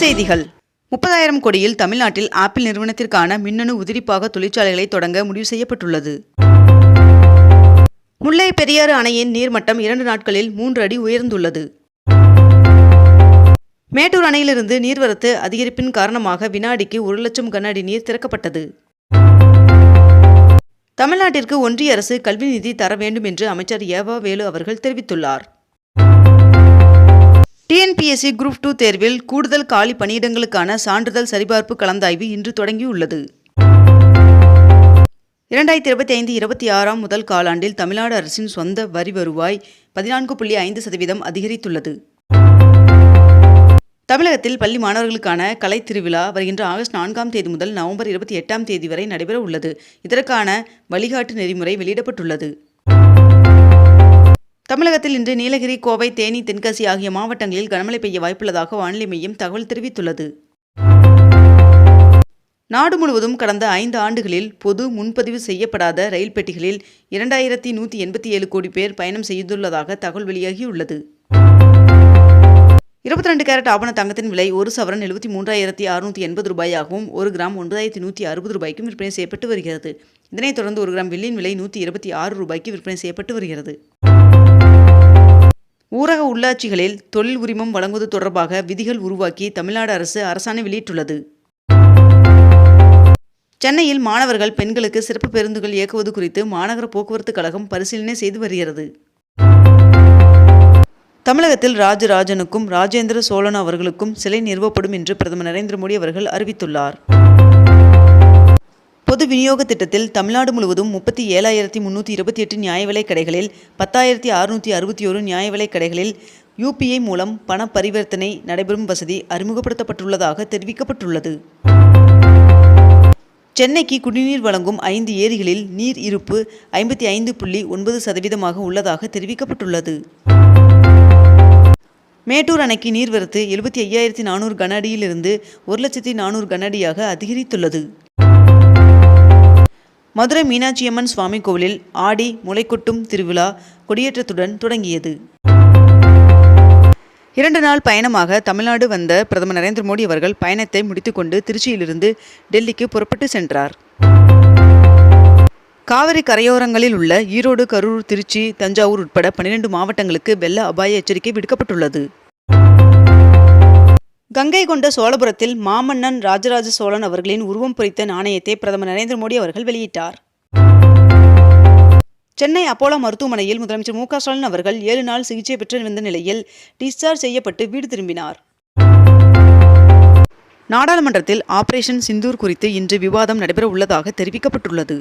செய்திகள். முப்பதாயிரம் கோடியில் தமிழ்நாட்டில் ஆப்பிள் நிறுவனத்திற்கான மின்னணு உதிரிப்பாக தொழிற்சாலைகளை தொடங்க முடிவு செய்யப்பட்டுள்ளது. முல்லை பெரியாறு அணையின் நீர்மட்டம் இரண்டு நாட்களில் மூன்று அடி உயர்ந்துள்ளது. மேட்டூர் அணையிலிருந்து நீர்வரத்து அதிகரிப்பின் காரணமாக வினாடிக்கு ஒரு லட்சம் கன அடி நீர் திறக்கப்பட்டது. தமிழ்நாட்டிற்கு ஒன்றிய அரசு கல்வி நிதி தர வேண்டும் என்று அமைச்சர் ஏவா வேலு அவர்கள் தெரிவித்துள்ளார். டிஎன்பிஎஸ்சி குரூப் டூ தேர்வில் கூடுதல் காலி பணியிடங்களுக்கான சான்றிதழ் சரிபார்ப்பு கலந்தாய்வு இன்று தொடங்கியுள்ளது. இரண்டாயிரத்தி இருபத்தி ஐந்து இருபத்தி ஆறாம் முதல் காலாண்டில் தமிழ்நாடு அரசின் சொந்த வரி வருவாய் பதினான்கு புள்ளி ஐந்து சதவீதம் அதிகரித்துள்ளது. தமிழகத்தில் பள்ளி மாணவர்களுக்கான கலை திருவிழா வருகின்ற ஆகஸ்ட் நான்காம் தேதி முதல் நவம்பர் இருபத்தி எட்டாம் தேதி வரை நடைபெற உள்ளது இதற்கான வழிகாட்டு நெறிமுறை வெளியிடப்பட்டுள்ளது. தமிழகத்தில் இன்று நீலகிரி கோவை தேனி தென்காசி ஆகிய மாவட்டங்களில் கனமழை பெய்ய வாய்ப்புள்ளதாக வானிலை மையம் தகவல் தெரிவித்துள்ளது. நாடு முழுவதும் கடந்த ஐந்து ஆண்டுகளில் பொது முன்பதிவு செய்யப்படாத ரயில் பெட்டிகளில் இரண்டாயிரத்தி நூற்றி எண்பத்தி ஏழு கோடி பேர் பயணம் செய்துள்ளதாக தகவல் வெளியாகியுள்ளது. இருபத்தி ரெண்டு கேரட் ஆபண தங்கத்தின் விலை ஒரு சவரன் எழுபத்தி மூன்றாயிரத்தி அறுநூற்றி எண்பது ரூபாயாகவும் ஒரு கிராம் ஒன்பதாயிரத்தி நூற்றி அறுபது ரூபாய்க்கும் விற்பனை செய்யப்பட்டு வருகிறது. இதனைத் தொடர்ந்து ஒரு கிராம் வெள்ளியின் விலை நூற்றி இருபத்தி ஆறு ரூபாய்க்கு விற்பனை செய்யப்பட்டு வருகிறது. ஊரக உள்ளாட்சிகளில் தொழில் உரிமம் வழங்குவது தொடர்பாக விதிகள் உருவாக்கி தமிழ்நாடு அரசு அரசாணை வெளியிட்டுள்ளது. சென்னையில் மாணவர்கள் பெண்களுக்கு சிறப்பு பேருந்துகள் இயக்குவது குறித்து மாநகர போக்குவரத்து கழகம் பரிசீலனை செய்து வருகிறது. தமிழகத்தில் ராஜராஜனுக்கும் ராஜேந்திர சோழன் அவர்களுக்கும் சிலை நிறுவப்படும் என்று பிரதமர் நரேந்திர மோடி அவர்கள் அறிவித்துள்ளார். பொது விநியோக திட்டத்தில் தமிழ்நாடு முழுவதும் முப்பத்தி ஏழாயிரத்தி முன்னூற்றி இருபத்தி எட்டு நியாய விலைக் கடைகளில் பத்தாயிரத்தி அறுநூற்றி அறுபத்தி ஒரு நியாய விலைக் கடைகளில் யூபிஐ மூலம் பண பரிவர்த்தனை நடைபெறும் வசதி அறிமுகப்படுத்தப்பட்டுள்ளதாக தெரிவிக்கப்பட்டுள்ளது. சென்னைக்கு குடிநீர் வழங்கும் ஐந்து ஏரிகளில் நீர் இருப்பு ஐம்பத்தி ஐந்து புள்ளி ஒன்பது சதவீதமாக உள்ளதாக தெரிவிக்கப்பட்டுள்ளது. மேட்டூர் அணைக்கு நீர்வரத்து எழுபத்தி ஐயாயிரத்தி நானூறு கன அடியிலிருந்து ஒரு லட்சத்தி நானூறு கன அடியாக அதிகரித்துள்ளது. மதுரை மீனாட்சியம்மன் சுவாமி கோவிலில் ஆடி முளைக்குட்டும் திருவிழா கொடியேற்றத்துடன் தொடங்கியது. இரண்டு நாள் பயணமாக தமிழ்நாடு வந்த பிரதமர் நரேந்திர மோடி அவர்கள் பயணத்தை முடித்துக்கொண்டு திருச்சியிலிருந்து டெல்லிக்கு புறப்பட்டு சென்றார். காவிரி கரையோரங்களில் உள்ள ஈரோடு கரூர் திருச்சி தஞ்சாவூர் உட்பட பன்னிரண்டு மாவட்டங்களுக்கு வெள்ள அபாய எச்சரிக்கை விடுக்கப்பட்டுள்ளது. கங்கை கொண்ட சோழபுரத்தில் மாமன்னன் ராஜராஜ சோழன் அவர்களின் உருவம் பொறித்த நாணயத்தை பிரதமர் நரேந்திர மோடி அவர்கள் வெளியிட்டார். சென்னை அப்போலோ மருத்துவமனையில் முதலமைச்சர் மு ஸ்டாலின் அவர்கள் ஏழு நாள் சிகிச்சை பெற்று வந்த நிலையில் டிஸ்சார்ஜ் செய்யப்பட்டு வீடு திரும்பினார். நாடாளுமன்றத்தில் ஆபரேஷன் சிந்தூர் குறித்து இன்று விவாதம் நடைபெற உள்ளதாக தெரிவிக்கப்பட்டுள்ளது.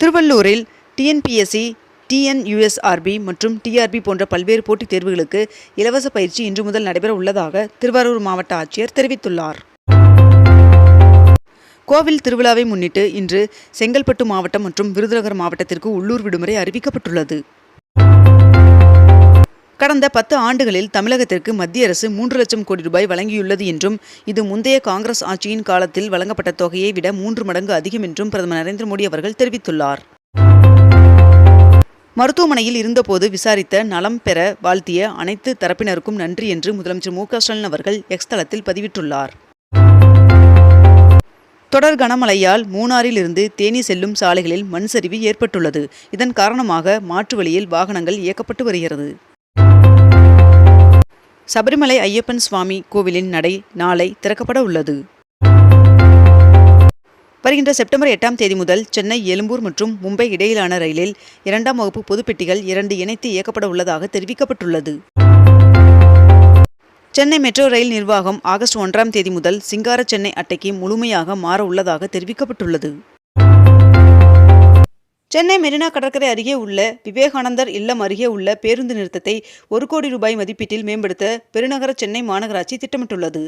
திருவள்ளூரில் டிஎன்பிஎஸ்சி டிஎன்யூஎஸ்ஆர்பி மற்றும் டிஆர்பி போன்ற பல்வேறு போட்டித் தேர்வுகளுக்கு இலவச பயிற்சி இன்று முதல் நடைபெற உள்ளதாக திருவாரூர் மாவட்ட ஆட்சியர் தெரிவித்துள்ளார். கோவில் திருவிழாவை முன்னிட்டு இன்று செங்கல்பட்டு மாவட்டம் மற்றும் விருதுநகர் மாவட்டத்திற்கு உள்ளூர் விடுமுறை அறிவிக்கப்பட்டுள்ளது. கடந்த பத்து ஆண்டுகளில் தமிழகத்திற்கு மத்திய அரசு மூன்று லட்சம் கோடி ரூபாய் வழங்கியுள்ளது என்றும் இது முந்தைய காங்கிரஸ் ஆட்சியின் காலத்தில் வழங்கப்பட்ட தொகையை விட மூன்று மடங்கு அதிகம் என்றும் பிரதமர் நரேந்திர மோடி அவர்கள் தெரிவித்துள்ளார். மருத்துவமனையில் இருந்தபோது விசாரித்த நலம் பெற வாழ்த்திய அனைத்து தரப்பினருக்கும் நன்றி என்று முதலமைச்சர் மு க ஸ்டாலின் அவர்கள் எக்ஸ் தளத்தில் பதிவிட்டுள்ளார். தொடர் கனமழையால் மூணாறில் இருந்து தேனி செல்லும் சாலைகளில் மண் சரிவு ஏற்பட்டுள்ளது. இதன் காரணமாக மாற்று வழியில் வாகனங்கள் இயக்கப்பட்டு வருகிறது. சபரிமலை ஐயப்பன் சுவாமி கோவிலின் நடை நாளை திறக்கப்பட உள்ளது. வருகின்ற செப்டம்பர் எட்டாம் தேதி முதல் சென்னை எழும்பூர் மற்றும் மும்பை இடையிலான ரயிலில் இரண்டாம் வகுப்பு பொதுப்பெட்டிகள் இரண்டு இணைத்து இயக்கப்பட உள்ளதாக தெரிவிக்கப்பட்டுள்ளது. சென்னை மெட்ரோ ரயில் நிர்வாகம் ஆகஸ்ட் ஒன்றாம் தேதி முதல் சிங்கார சென்னை அட்டைக்கு முழுமையாக மாற உள்ளதாக தெரிவிக்கப்பட்டுள்ளது. சென்னை மெரினா கடற்கரை அருகே உள்ள விவேகானந்தர் இல்லம் அருகே உள்ள பேருந்து நிறுத்தத்தை ஒரு கோடி ரூபாய் மதிப்பீட்டில் மேம்படுத்த பெருநகர சென்னை மாநகராட்சி திட்டமிட்டுள்ளது.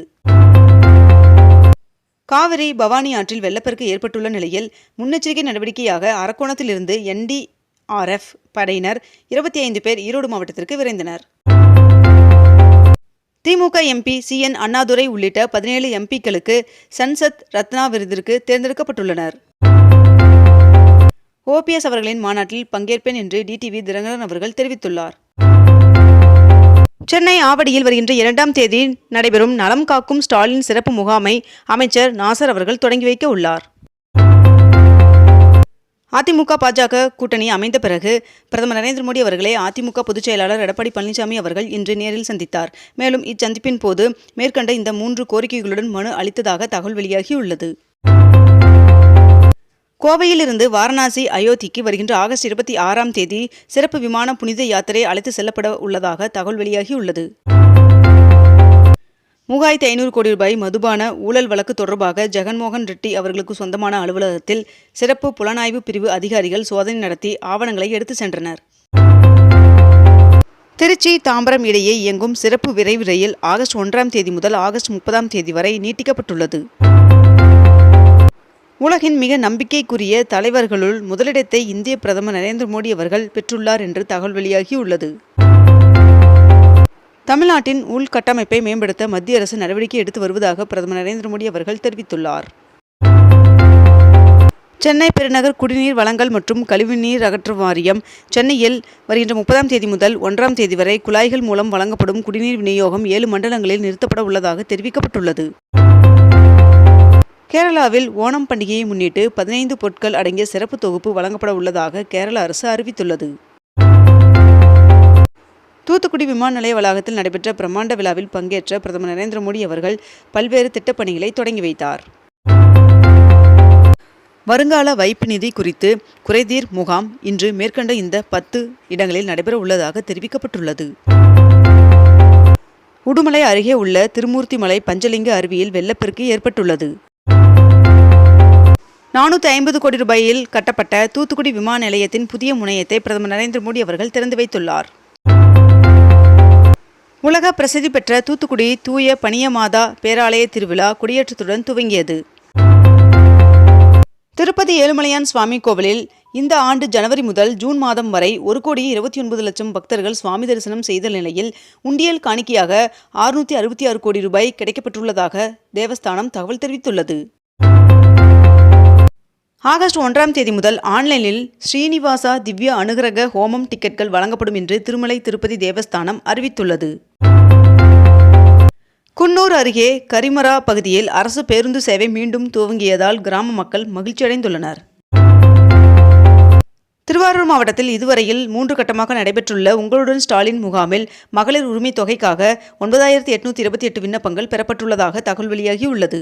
காவிரி பவானி ஆற்றில் வெள்ளப்பெருக்கு ஏற்பட்டுள்ள நிலையில் முன்னெச்சரிக்கை நடவடிக்கையாக அரக்கோணத்திலிருந்து என்டிஆர்எஃப் படையினர் இருபத்தி ஐந்து பேர் ஈரோடு மாவட்டத்திற்கு விரைந்தனர். DMK MP C N Annadurai உள்ளிட்ட பதினேழு எம்பிக்களுக்கு சன்சத் ரத்னா விருதிற்கு தேர்ந்தெடுக்கப்பட்டுள்ளனர். ஓபிஎஸ் அவர்களின் மாநாட்டில் பங்கேற்பேன் என்று டிடிவி தினகரன் அவர்கள் தெரிவித்துள்ளார். சென்னை ஆவடியில் வருகின்ற இரண்டாம் தேதி நடைபெறும் நலம் காக்கும் ஸ்டாலின் சிறப்பு முகாமை அமைச்சர் நாசர் அவர்கள் தொடங்கி வைக்க உள்ளார். அதிமுக பாஜக கூட்டணி அமைந்த பிறகு பிரதமர் நரேந்திர மோடி அவர்களை அதிமுக பொதுச் செயலாளர் எடப்பாடி பழனிசாமி அவர்கள் இன்று நேரில் சந்தித்தார். மேலும் இச்சந்திப்பின் போது மேற்கண்ட இந்த மூன்று கோரிக்கைகளுடன் மனு அளித்ததாக தகவல் வெளியாகியுள்ளது. கோவையிலிருந்து வாரணாசி அயோத்திக்கு வருகின்ற ஆகஸ்ட் இருபத்தி ஆறாம் தேதி சிறப்பு விமான புனித யாத்திரை அழைத்து செல்லப்பட உள்ளதாக தகவல் வெளியாகியுள்ளது. மூவாயிரத்தி ஐநூறு கோடி ரூபாய் மதுபான ஊழல் வழக்கு தொடர்பாக ஜெகன்மோகன் ரெட்டி அவர்களுக்கு சொந்தமான அலுவலகத்தில் சிறப்பு புலனாய்வு பிரிவு அதிகாரிகள் சோதனை நடத்தி ஆவணங்களை எடுத்து சென்றனர். திருச்சி தாம்பரம் இடையே இயங்கும் சிறப்பு விரைவு ரயில் ஆகஸ்ட் ஒன்றாம் தேதி முதல் ஆகஸ்ட் முப்பதாம் தேதி வரை நீட்டிக்கப்பட்டுள்ளது. உலகின் மிக நம்பிக்கைக்குரிய தலைவர்களுள் முதலிடத்தை இந்திய பிரதமர் நரேந்திர மோடி அவர்கள் பெற்றுள்ளார் என்று தகவல் வெளியாகியுள்ளது. தமிழ்நாட்டின் உள்கட்டமைப்பை மேம்படுத்த மத்திய அரசு நடவடிக்கை எடுத்து வருவதாக பிரதமர் நரேந்திர மோடி அவர்கள் தெரிவித்துள்ளார். சென்னை பெருநகர் குடிநீர் வழங்கல் மற்றும் கழிவுநீர் அகற்று வாரியம் சென்னையில் வருகின்ற முப்பதாம் தேதி முதல் ஒன்றாம் தேதி வரை குழாய்கள் மூலம் வழங்கப்படும் குடிநீர் விநியோகம் ஏழு மண்டலங்களில் நிறுத்தப்பட உள்ளதாக தெரிவிக்கப்பட்டுள்ளது. கேரளாவில் ஓணம் பண்டிகையை முன்னிட்டு பதினைந்து பொருட்கள் அடங்கிய சிறப்பு தொகுப்பு வழங்கப்பட உள்ளதாக கேரள அரசு அறிவித்துள்ளது. தூத்துக்குடி விமான நிலைய வளாகத்தில் நடைபெற்ற பிரம்மாண்ட விழாவில் பங்கேற்ற பிரதமர் நரேந்திர மோடி அவர்கள் பல்வேறு திட்டப்பணிகளை தொடங்கி வைத்தார். வருங்கால வைப்பு நிதி குறித்து குறைதீர் முகாம் இன்று மேற்கண்ட இந்த பத்து இடங்களில் நடைபெற உள்ளதாக தெரிவிக்கப்பட்டுள்ளது. உடுமலை அருகே உள்ள திருமூர்த்திமலை பஞ்சலிங்க அருவியில் வெள்ளப்பெருக்கு ஏற்பட்டுள்ளது. நானூற்றி ஐம்பது கோடி ரூபாயில் கட்டப்பட்ட தூத்துக்குடி விமான நிலையத்தின் புதிய முனையத்தை பிரதமர் நரேந்திர மோடி அவர்கள் திறந்து வைத்துள்ளார். உலக பிரசித்தி பெற்ற தூத்துக்குடி தூய பனியமாதா பேராலய திருவிழா கொடியேற்றத்துடன் துவங்கியது. திருப்பதி ஏழுமலையான் சுவாமி கோவிலில் இந்த ஆண்டு ஜனவரி முதல் ஜூன் மாதம் வரை ஒரு கோடி இருபத்தி ஒன்பது லட்சம் பக்தர்கள் சுவாமி தரிசனம் செய்த நிலையில் உண்டியல் காணிக்கையாக அறுநூற்றி அறுபத்தி ஆறு கோடி ரூபாய் கிடைக்கப்பட்டுள்ளதாக தேவஸ்தானம் தகவல் தெரிவித்துள்ளது. ஆகஸ்ட் ஒன்றாம் தேதி முதல் ஆன்லைனில் ஸ்ரீனிவாசா திவ்ய அனுகிரக ஹோமம் டிக்கெட்கள் வழங்கப்படும் என்று திருமலை திருப்பதி தேவஸ்தானம் அறிவித்துள்ளது. குன்னூர் அருகே கரிமரா பகுதியில் அரசு பேருந்து சேவை மீண்டும் துவங்கியதால் கிராம மக்கள் மகிழ்ச்சியடைந்துள்ளனர். திருவாரூர் மாவட்டத்தில் இதுவரையில் மூன்று கட்டமாக நடைபெற்றுள்ள உங்களுடன் ஸ்டாலின் முகாமில் மகளிர் உரிமை தொகைக்காக ஒன்பதாயிரத்தி எட்நூத்தி இருபத்தி எட்டு விண்ணப்பங்கள் பெறப்பட்டுள்ளதாக தகவல் வெளியாகியுள்ளது.